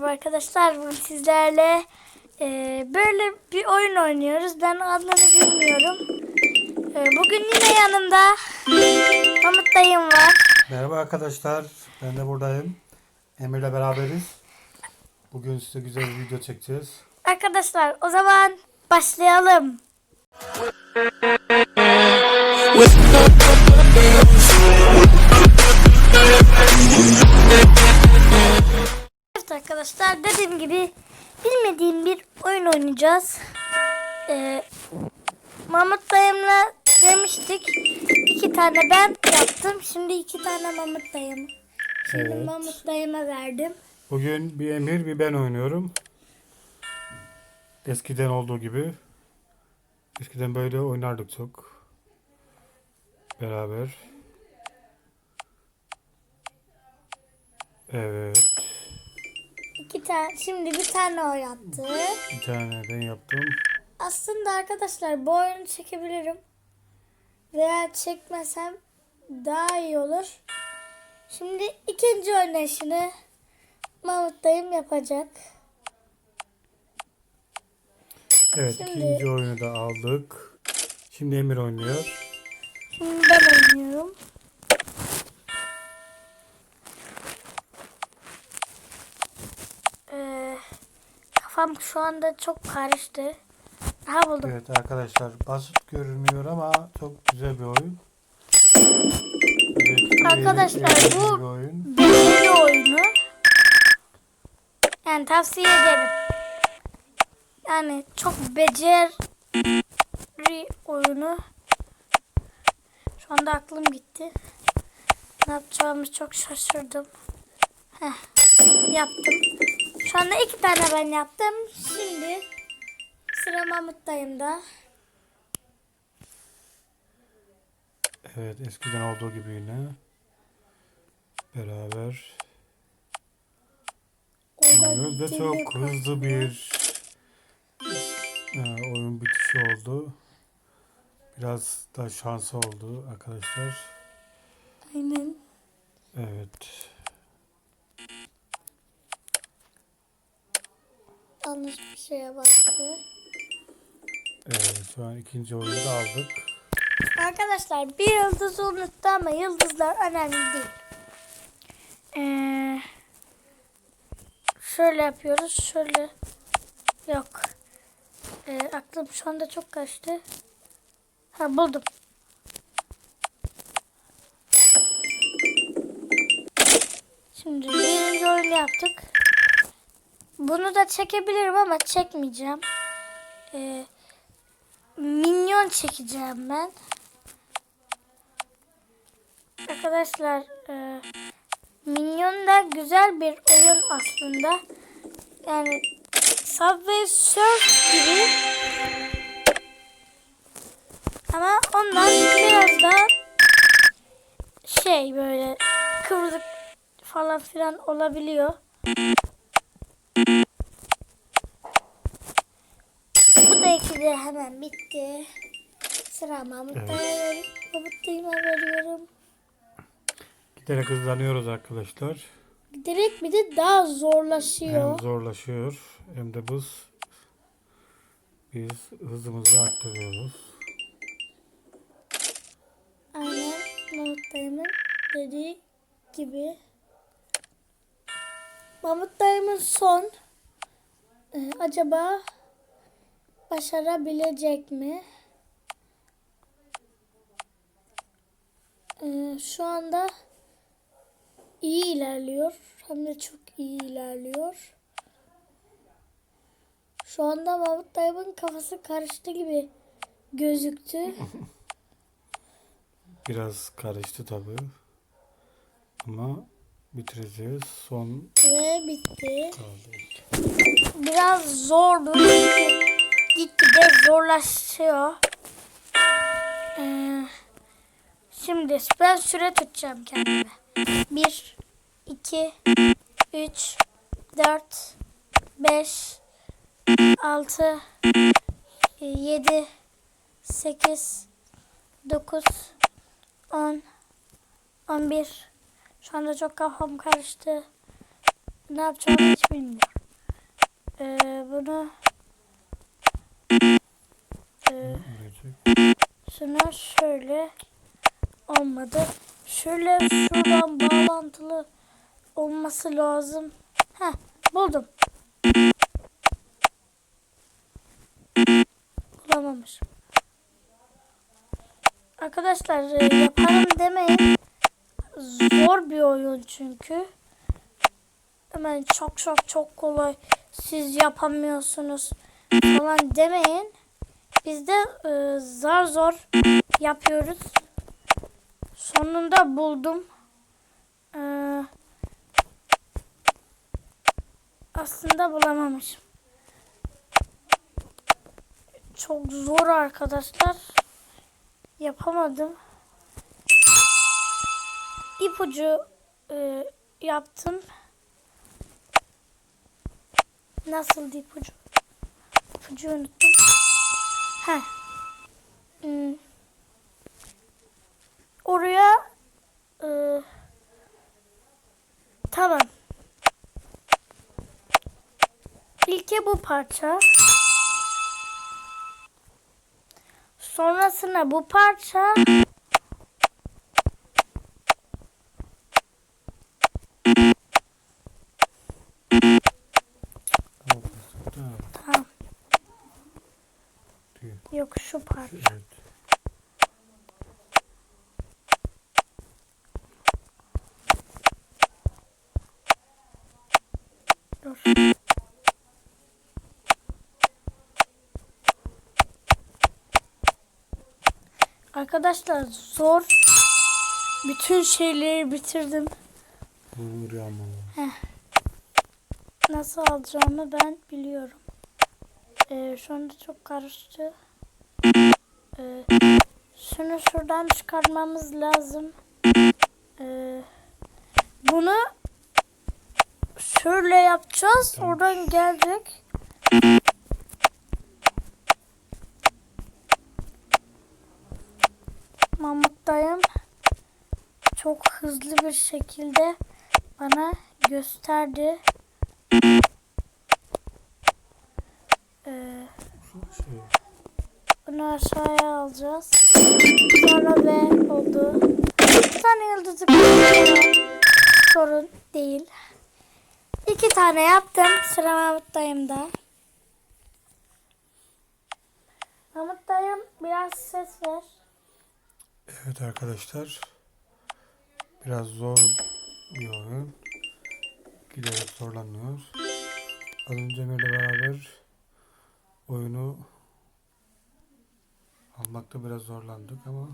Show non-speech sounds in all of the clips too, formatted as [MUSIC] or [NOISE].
Merhaba arkadaşlar. Bugün sizlerle e, böyle bir oyun oynuyoruz. Ben adını bilmiyorum. E, bugün yine yanımda Mahmut dayım var. Merhaba arkadaşlar. Ben de buradayım. Emir'le beraberiz. Bugün size güzel bir video çekeceğiz. Arkadaşlar o zaman başlayalım. Arkadaşlar dediğim gibi bilmediğim bir oyun oynayacağız. Ee, Mahmut dayımla demiştik. iki tane ben yaptım. Şimdi iki tane Mahmut dayım. Şimdi Evet. Mahmut dayıma verdim. Bugün bir Emir bir ben oynuyorum. Eskiden olduğu gibi. Eskiden böyle oynardık çok. Beraber. Evet. İki tane. Şimdi bir tane o yaptı. Bir tane ben yaptım. Aslında arkadaşlar bu oyunu çekebilirim. Veya çekmesem daha iyi olur. Şimdi ikinci oynayışını Mahmut dayım yapacak. Evet Şimdi- ikinci oyunu da aldık. Şimdi Emir oynuyor. Şimdi ben oynuyorum. Ee, kafam şu anda çok karıştı. Aha buldum. Evet arkadaşlar basit görünüyor ama çok güzel bir oyun. Evet, Arkadaşlar, eğlenceli bu- bir oyun. Beceri oyunu. Yani tavsiye ederim. Yani çok beceri oyunu. Şu anda aklım gitti. Ne yapacağımı çok şaşırdım. Heh, yaptım. Şu anda iki tane ben yaptım. Şimdi sıra Mahmut dayımda. Evet eskiden olduğu gibi yine beraber oynuyoruz ve çok hızlı bir e, oyun bitişi oldu. Biraz da şansı oldu arkadaşlar. Aynen. Evet. Yanlış bir şeye bastı. Evet şu an ikinci oyunu da aldık. Arkadaşlar bir yıldız unuttu ama yıldızlar önemli değil. Ee, şöyle yapıyoruz. Şöyle yok. Ee, aklım şu anda çok kaçtı. Ha buldum. Şimdi birinci oyunu yaptık. Bunu da çekebilirim ama çekmeyeceğim. Ee, minyon çekeceğim ben. Arkadaşlar e, Minyon da güzel bir oyun aslında. Yani Subway Surf gibi. Ama ondan biraz daha şey böyle kıvrık falan filan olabiliyor. İkili hemen bitti. Sıra Mahmut'a Evet. Mahmut Dayım'a veriyorum. Giderek hızlanıyoruz arkadaşlar. Direkt bir de daha zorlaşıyor. Hem zorlaşıyor hem de biz biz hızımızı arttırıyoruz. Aynen Mahmut dayımın dediği gibi. Mahmut dayımın son e, acaba başarabilecek mi? E, şu anda iyi ilerliyor. Hem de çok iyi ilerliyor. Şu anda Mahmut dayımın kafası karıştı gibi gözüktü. [LAUGHS] Biraz karıştı tabii. Ama bitireceğiz. Son Ve bitti. kaldı. Biraz zordu. Gitgide zorlaşıyor. Ee, şimdi ben süre tutacağım kendime. 1, 2, 3, 4, 5, 6, 7, 8, 9, 10, 11. Şu anda çok kafam karıştı. ne yapacağımı hiç bilmiyorum. Ee, bunu ee. Şuna şöyle olmadı. Şöyle şuradan bağlantılı olması lazım. Heh buldum. Bulamamışım. Arkadaşlar e, yaparım demeyin. Zor bir oyun çünkü. Hemen çok çok çok kolay. Siz yapamıyorsunuz falan demeyin. Biz de e, zar zor yapıyoruz. Sonunda buldum. Ee, aslında bulamamışım. Çok zor arkadaşlar. Yapamadım. İpucu e, yaptım. Nasıl ipucu? İpucu unuttum. Heh. Hmm. Oraya e, tamam. İlke bu parça. Sonrasına bu parça. Tamam. Tamam. Tamam. Değil. Parça. Evet. Dur. Arkadaşlar zor. Bütün şeyleri bitirdim. Nasıl alacağımı ben biliyorum. Ee, şu anda çok karıştı. Ee, şunu şuradan çıkarmamız lazım. Ee, bunu şöyle yapacağız. Oradan gelecek. Mahmut dayım çok hızlı bir şekilde bana gösterdi. Ee, bunu aşağıya alacağız. Sonra V oldu. Bir tane yıldızı. Sorun değil. İki tane yaptım. Sıra Mahmut dayımda. Mahmut dayım biraz ses ver. Evet arkadaşlar. Biraz zor bir oyun. Giderek zorlanıyoruz. Az önce beraber oyunu almakta biraz zorlandık ama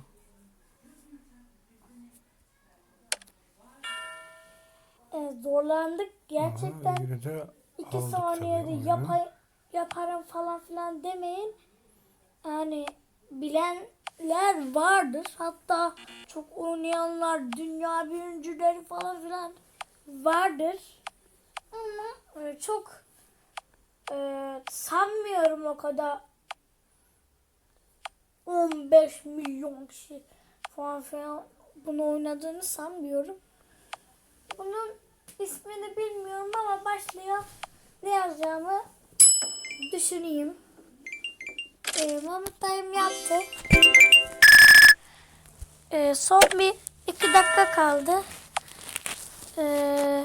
Evet, zorlandık. Gerçekten ama yine de iki aldık saniyede tabii yapay, yaparım falan filan demeyin. Yani bilenler vardır. Hatta çok oynayanlar, dünya birincileri falan filan vardır. Ama e, çok e, sanmıyorum o kadar 15 milyon kişi falan filan bunu oynadığını sanmıyorum. Bunun ismini bilmiyorum ama başlıyor. Ne yazacağımı düşüneyim. Ee, Mahmut dayım yaptı. Ee, son bir iki dakika kaldı. Ee,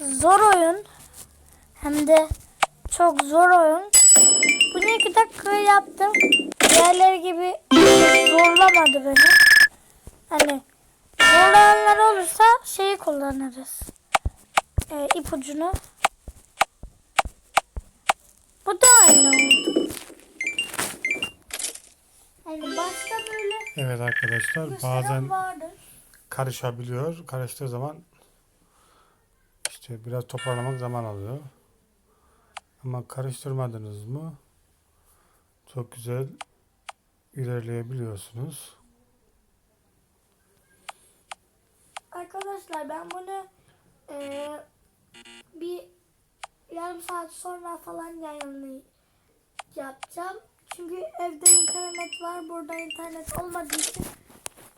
zor oyun. Hem de çok zor oyun. Bunu iki dakika yaptım. Diğerleri gibi zorlamadı beni. Hani zorlayanlar olursa şeyi kullanırız. Ee, ipucunu. Bu da aynı oldu. Hani başta böyle Evet arkadaşlar gösteren bazen vardır. karışabiliyor. Karıştığı zaman işte biraz toparlamak zaman alıyor. Ama karıştırmadınız mı çok güzel ilerleyebiliyorsunuz. Arkadaşlar ben bunu eee, bir yarım saat sonra falan yayınlay yapacağım. Çünkü evde internet var. Burada internet olmadığı için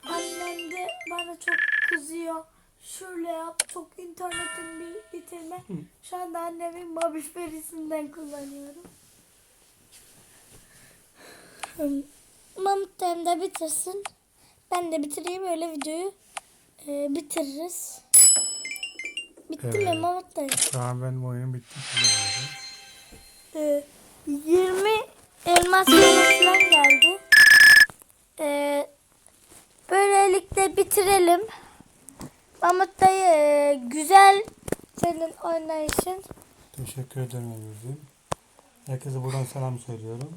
annem de bana çok kızıyor. Şöyle yap. Çok internetin bir bitirme. Şu anda annemin mobil verisinden kullanıyorum. Mahmut dayım da bitirsin. Ben de bitireyim öyle videoyu e, bitiririz. Bitti mi Evet. Mahmut dayım? Şu an benim oyunum bitti. Ee, 20 elmas falan geldi. Ee, böylelikle bitirelim. Mahmut dayı e, güzel senin oynayışın. Teşekkür ederim Emir'ciğim. Herkese buradan selam söylüyorum.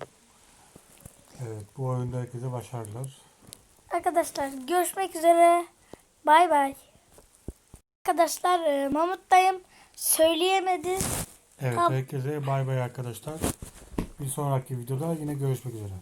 Evet bu oyunda herkese başarılar. Arkadaşlar görüşmek üzere. Bay bay. Arkadaşlar e, Mahmut dayım söyleyemedi. Evet herkese bay bay arkadaşlar. Bir sonraki videoda yine görüşmek üzere.